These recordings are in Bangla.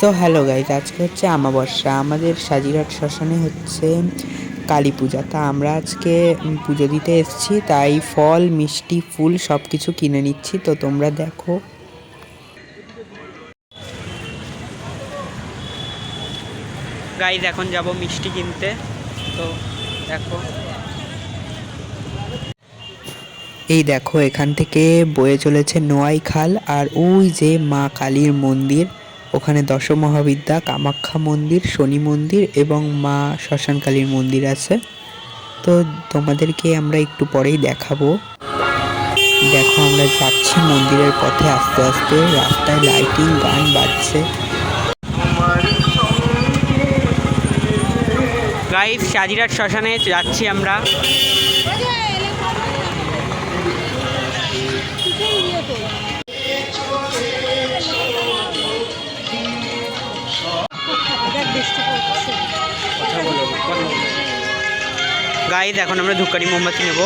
সো হ্যালো গাইজ আজকে হচ্ছে আমাবস্যা আমাদের সাজিরহাট শ্মশানে হচ্ছে কালী পূজা। তা আমরা আজকে পুজো দিতে এসেছি, তাই ফল, মিষ্টি, ফুল সব কিছু কিনে নিচ্ছি। তো তোমরা দেখো। গাইজ এখন যাব মিষ্টি কিনতে। তো দেখো। এই দেখো, এখান থেকে বয়ে চলেছে নোয়াই খাল, আর ওই যে মা কালীর মন্দির। ওখানে দশ মহাবিদ্যা কামাখ্যা মন্দির, শনি মন্দির এবং মা শ্মশান কালীর মন্দির আছে। তো তোমাদেরকে আমরা একটু পরেই দেখাবো। দেখো, আমরা যাচ্ছি মন্দিরের পথে আস্তে আস্তে। রাস্তায় লাইটিং গান বাজছে। গাইস সাজিরাট শ্মশানে যাচ্ছি আমরা। গাইজ এখন আমরা ধূপকাঠি মোমবাতি নেব।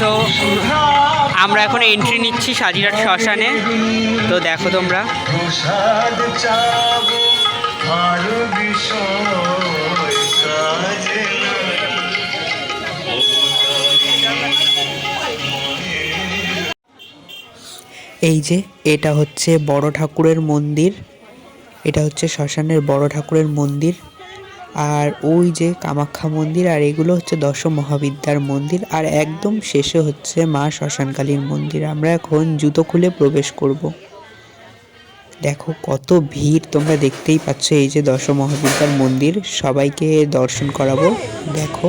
তো আমরা এখন এন্ট্রি নিচ্ছি সাজিরাট শ্মশানে। তো দেখো তোমরা। এই যে, এটা হচ্ছে বড় ঠাকুরের মন্দির। এটা হচ্ছে শ্মশানের বড় ঠাকুরের মন্দির। আর ওই যে কামাখ্যা মন্দির, আর এগুলো হচ্ছে দশ মহাবিদ্যার মন্দির। আর একদম শেষে হচ্ছে মা শ্মশানকালীর মন্দির। আমরা এখন জুতো খুলে প্রবেশ করব। দেখো কত ভিড়, তোমরা দেখতেই পাচ্ছ এই যে দশ মহাবিদ্যার মন্দির। সবাইকে দর্শন করাবো। দেখো।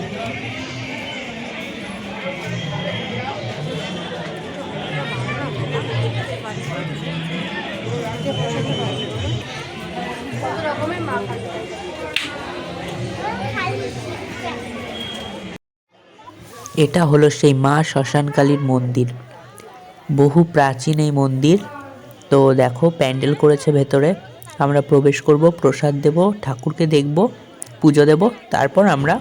এটা হলো সেই মা শ্মশানকালীর মন্দির। বহু প্রাচীন এই মন্দির। তো দেখো, প্যান্ডেল করেছে ভেতরে। আমরা প্রবেশ করব, প্রসাদ দেব, ঠাকুরকে দেখব, পুজো দেব, তারপর আমরা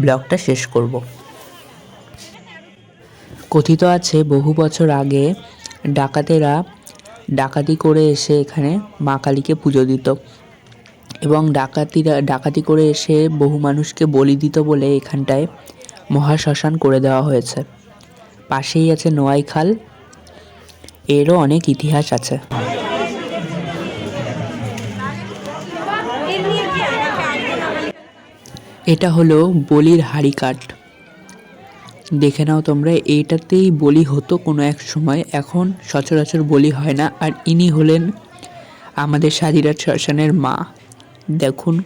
ব্লগটা শেষ করব। কথিত আছে, বহু বছর আগে ডাকাতেরা ডাকাতি করে এসে এখানে মা কালীকে পুজো দিত। এবং ডাকাতিরা, ডাকাতি করে এসে বহু মানুষকে বলি দিত বলে এখানটায় মহাশ্মশান করে দেওয়া হয়েছে। পাশেই আছে নোয়াই খাল। এরও অনেক ইতিহাস আছে। এটা হলো বলির হাড়ি কাঠ দেখে নাও তোমরা, এইটাতেই বলি হতো কোনো এক সময়, এখন সচরাচর বলি হয় না। আর ইনি হলেন আমাদের সাজিরাজ শ্মশানের মা। দেখুন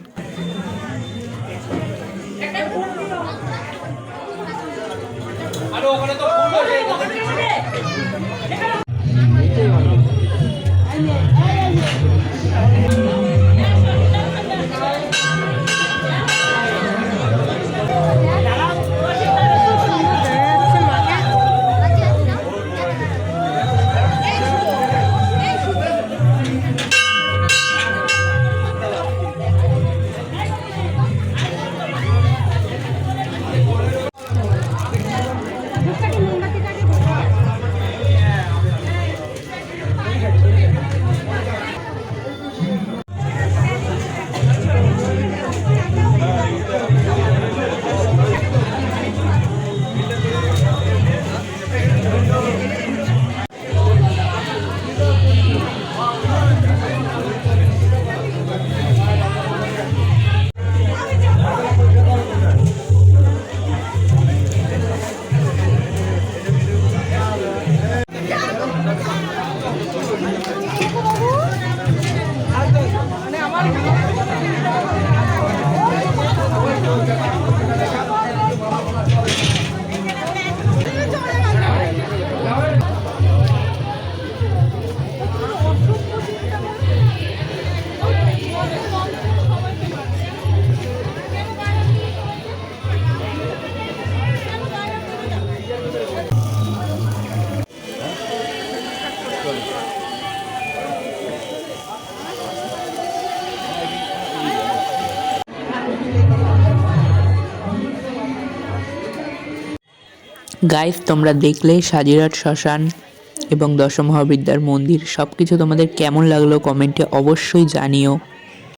Thank you. গাইস তোমরা দেখলে সাজিরাট শ্মশান এবং দশমহাবিদ্যার মন্দির। সব কিছু তোমাদের কেমন লাগল কমেন্টে অবশ্যই জানিও।